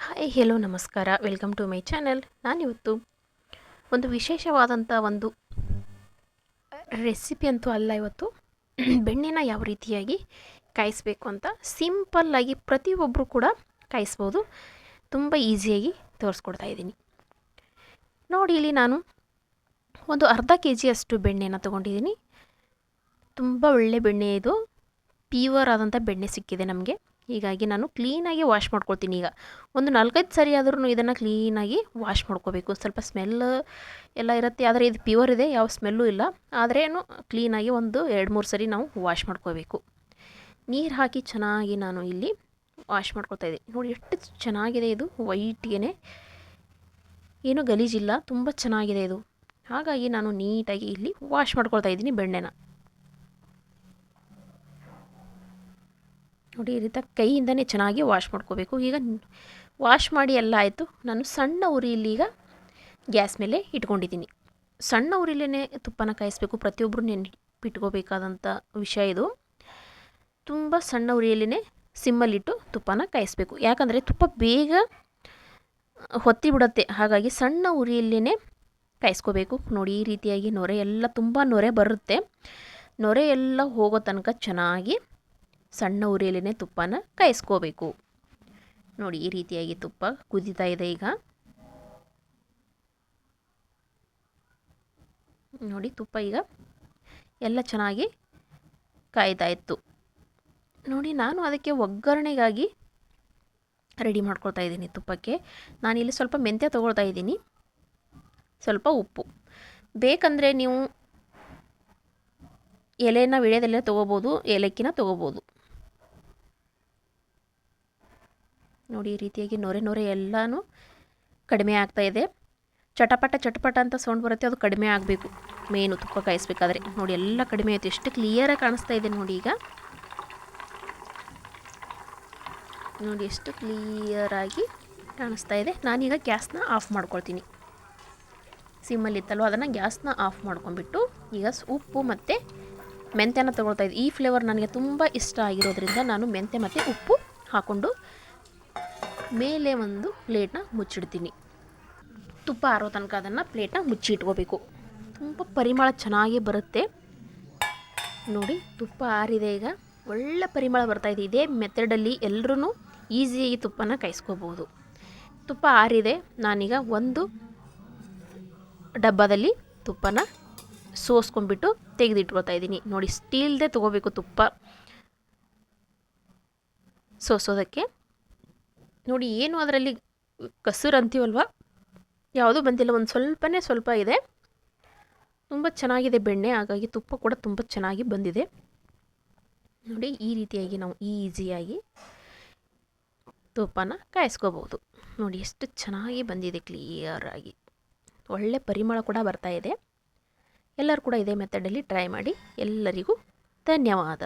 Hi hello ನಮಸ್ಕಾರ. Welcome to my channel ನಾನಿವತ್ತು ಒಂದು ವಿಶೇಷವಾದಂಥ ಒಂದು ರೆಸಿಪಿ ಅಂತೂ ಅಲ್ಲ ಇವತ್ತು. ಬೆಣ್ಣೆನ ಯಾವ ರೀತಿಯಾಗಿ ಕಾಯಿಸ್ಬೇಕು ಅಂತ ಸಿಂಪಲ್ಲಾಗಿ ಪ್ರತಿಯೊಬ್ಬರು ಕೂಡ ಕಾಯಿಸ್ಬೋದು. ತುಂಬ ಈಸಿಯಾಗಿ ತೋರಿಸ್ಕೊಡ್ತಾ ಇದ್ದೀನಿ. ನೋಡಿ, ಇಲ್ಲಿ ನಾನು ಒಂದು ಅರ್ಧ ಕೆ ಜಿಯಷ್ಟು ಬೆಣ್ಣೆನ ತೊಗೊಂಡಿದ್ದೀನಿ. ತುಂಬ ಒಳ್ಳೆ ಬೆಣ್ಣೆ ಇದು. ಪ್ಯೂವರ್ ಆದಂಥ ಬೆಣ್ಣೆ ಸಿಕ್ಕಿದೆ ನಮಗೆ. ಹೀಗಾಗಿ ನಾನು ಕ್ಲೀನಾಗಿ ವಾಶ್ ಮಾಡ್ಕೊಳ್ತೀನಿ ಈಗ. ಒಂದು ನಾಲ್ಕೈದು ಸರಿ ಆದ್ರೂ ಇದನ್ನು ಕ್ಲೀನಾಗಿ ವಾಶ್ ಮಾಡ್ಕೋಬೇಕು. ಸ್ವಲ್ಪ ಸ್ಮೆಲ್ ಎಲ್ಲ ಇರುತ್ತೆ. ಆದರೆ ಇದು ಪ್ಯೂರ್ ಇದೆ, ಯಾವ ಸ್ಮೆಲ್ಲೂ ಇಲ್ಲ. ಆದ್ರೇನು ಕ್ಲೀನಾಗಿ ಒಂದು ಎರಡು ಮೂರು ಸರಿ ನಾವು ವಾಶ್ ಮಾಡ್ಕೋಬೇಕು. ನೀರು ಹಾಕಿ ಚೆನ್ನಾಗಿ ನಾನು ಇಲ್ಲಿ ವಾಶ್ ಮಾಡ್ಕೊಳ್ತಾ ಇದ್ದೀನಿ. ನೋಡಿ ಎಷ್ಟು ಚೆನ್ನಾಗಿದೆ ಇದು ವೈಟ್ಗೆ ಏನು ಗಲೀಜಿಲ್ಲ, ತುಂಬ ಚೆನ್ನಾಗಿದೆ ಇದು. ಹಾಗಾಗಿ ನಾನು ನೀಟಾಗಿ ಇಲ್ಲಿ ವಾಶ್ ಮಾಡ್ಕೊಳ್ತಾ ಇದ್ದೀನಿ ಬೆಣ್ಣೆನ. ನೋಡಿ ಈ ರೀತಿ ಕೈಯಿಂದನೇ ಚೆನ್ನಾಗಿ ವಾಶ್ ಮಾಡ್ಕೋಬೇಕು. ಈಗ ವಾಶ್ ಮಾಡಿ ಎಲ್ಲ ಆಯಿತು. ನಾನು ಸಣ್ಣ ಉರಿಯಲ್ಲಿ ಈಗ ಗ್ಯಾಸ್ ಮೇಲೆ ಇಟ್ಕೊಂಡಿದ್ದೀನಿ. ಸಣ್ಣ ಉರಿಲೇ ತುಪ್ಪನ ಕಾಯಿಸ್ಬೇಕು. ಪ್ರತಿಯೊಬ್ಬರು ನೆನಪಿಟ್ಕೋಬೇಕಾದಂಥ ವಿಷಯ ಇದು. ತುಂಬ ಸಣ್ಣ ಉರಿಯಲ್ಲೇ ಸಿಮ್ಮಲ್ಲಿಟ್ಟು ತುಪ್ಪನ ಕಾಯಿಸ್ಬೇಕು. ಯಾಕಂದರೆ ತುಪ್ಪ ಬೇಗ ಹೊತ್ತಿ ಬಿಡುತ್ತೆ ಹಾಗಾಗಿ ಸಣ್ಣ ಉರಿಯಲ್ಲೇ ಕಾಯಿಸ್ಕೋಬೇಕು. ನೋಡಿ ಈ ರೀತಿಯಾಗಿ ನೊರೆ ಎಲ್ಲ ತುಂಬ ನೊರೆ ಬರುತ್ತೆ. ನೊರೆ ಎಲ್ಲ ಹೋಗೋ ತನಕ ಚೆನ್ನಾಗಿ ಸಣ್ಣ ಉರಿಯಲ್ಲೇ ತುಪ್ಪನ ಕಾಯಿಸ್ಕೋಬೇಕು. ನೋಡಿ, ಈ ರೀತಿಯಾಗಿ ತುಪ್ಪ ಕುದೀತಾ ಇದೆ ಈಗ. ನೋಡಿ, ತುಪ್ಪ ಈಗ ಎಲ್ಲ ಚೆನ್ನಾಗಿ ಕಾಯ್ತಾ ಇತ್ತು. ನೋಡಿ, ನಾನು ಅದಕ್ಕೆ ಒಗ್ಗರಣೆಗಾಗಿ ರೆಡಿ ಮಾಡ್ಕೊಳ್ತಾ ಇದ್ದೀನಿ ತುಪ್ಪಕ್ಕೆ. ನಾನಿಲ್ಲಿ ಸ್ವಲ್ಪ ಮೆಂತ್ಯ ತೊಗೊಳ್ತಾ ಇದ್ದೀನಿ. ಸ್ವಲ್ಪ ಉಪ್ಪು. ಬೇಕಂದರೆ ನೀವು ಎಲೆಯನ್ನು ವಿಳೆಯದಲ್ಲೇ ತೊಗೋಬೋದು, ಏಲಕ್ಕಿನ ತೊಗೋಬೋದು. ನೋಡಿ, ಈ ರೀತಿಯಾಗಿ ನೊರೆ ನೊರೆ ಎಲ್ಲನೂ ಕಡಿಮೆ ಇದೆ. ಚಟಪಟ ಚಟಪಟ ಅಂತ ಸೌಂಡ್ ಬರುತ್ತೆ, ಅದು ಕಡಿಮೆ ಆಗಬೇಕು. ಮೇನು ತುಪ್ಪ ಕಾಯಿಸ್ಬೇಕಾದ್ರೆ. ನೋಡಿ, ಎಲ್ಲ ಕಡಿಮೆ ಆಯಿತು. ಎಷ್ಟು ಕ್ಲಿಯರಾಗಿ ಕಾಣಿಸ್ತಾ ಇದೆ ನೋಡಿ ಈಗ. ನೋಡಿ, ಎಷ್ಟು ಕ್ಲಿಯರಾಗಿ ಕಾಣಿಸ್ತಾ ಇದೆ. ನಾನೀಗ ಗ್ಯಾಸ್ನ ಆಫ್ ಮಾಡ್ಕೊಳ್ತೀನಿ. ಸಿಮ್ಮಲ್ಲಿತ್ತಲ್ವ ಅದನ್ನು ಗ್ಯಾಸ್ನ ಆಫ್ ಮಾಡ್ಕೊಂಡ್ಬಿಟ್ಟು ಈಗ ಉಪ್ಪು ಮತ್ತು ಮೆಂತ್ಯನ ತೊಗೊಳ್ತಾ ಇದ್ದೆ ಈ ಫ್ಲೇವರ್ ನನಗೆ ತುಂಬ ಇಷ್ಟ ಆಗಿರೋದ್ರಿಂದ ನಾನು ಮೆಂತ್ಯ ಮತ್ತು ಉಪ್ಪು ಹಾಕ್ಕೊಂಡು ಮೇಲೆ ಒಂದು ಪ್ಲೇಟ್ನ ಮುಚ್ಚಿಡ್ತೀನಿ. ತುಪ್ಪ ಆರೋ ತನಕ ಅದನ್ನು ಪ್ಲೇಟ್ನ ಮುಚ್ಚಿ ಇಟ್ಕೋಬೇಕು ತುಂಬ ಪರಿಮಳ ಚೆನ್ನಾಗಿ ಬರುತ್ತೆ. ನೋಡಿ, ತುಪ್ಪ ಆರಿದೆ ಈಗ. ಒಳ್ಳೆ ಪರಿಮಳ ಬರ್ತಾ ಇದೆ. ಇದೇ ಮೆಥಡಲ್ಲಿ ಎಲ್ಲರೂ ಈಸಿಯಾಗಿ ತುಪ್ಪನ ಕಾಯಿಸ್ಕೋಬೋದು. ತುಪ್ಪ ಆರಿದೆ. ನಾನೀಗ ಒಂದು ಡಬ್ಬದಲ್ಲಿ ತುಪ್ಪನ ಸೋಸ್ಕೊಂಡ್ಬಿಟ್ಟು ತೆಗೆದಿಟ್ಕೊಳ್ತಾ ಇದ್ದೀನಿ. ನೋಡಿ, ಸ್ಟೀಲ್ದೇ ತೊಗೋಬೇಕು ತುಪ್ಪ. ಸೋಸೋದಕ್ಕೆ ನೋಡಿ, ಏನು ಅದರಲ್ಲಿ ಕಸೂರು ಅಂತೀವಲ್ವ? ಯಾವುದೂ ಬಂದಿಲ್ಲ, ಒಂದು ಸ್ವಲ್ಪನೇ ಸ್ವಲ್ಪ ಇದೆ. ತುಂಬ ಚೆನ್ನಾಗಿದೆ ಬೆಣ್ಣೆ, ಹಾಗಾಗಿ ತುಪ್ಪ ಕೂಡ ತುಂಬ ಚೆನ್ನಾಗಿ ಬಂದಿದೆ. ನೋಡಿ, ಈ ರೀತಿಯಾಗಿ ನಾವು ಈಸಿಯಾಗಿ ತುಪ್ಪನ ಕಾಯಿಸ್ಕೋಬೋದು. ನೋಡಿ, ಎಷ್ಟು ಚೆನ್ನಾಗಿ ಬಂದಿದೆ ಕ್ಲಿಯರಾಗಿ ಒಳ್ಳೆ ಪರಿಮಳ ಕೂಡ ಬರ್ತಾ ಇದೆ. ಎಲ್ಲರೂ ಕೂಡ ಇದೇ ಮೆಥಡಲ್ಲಿ ಟ್ರೈ ಮಾಡಿ. ಎಲ್ಲರಿಗೂ ಧನ್ಯವಾದ.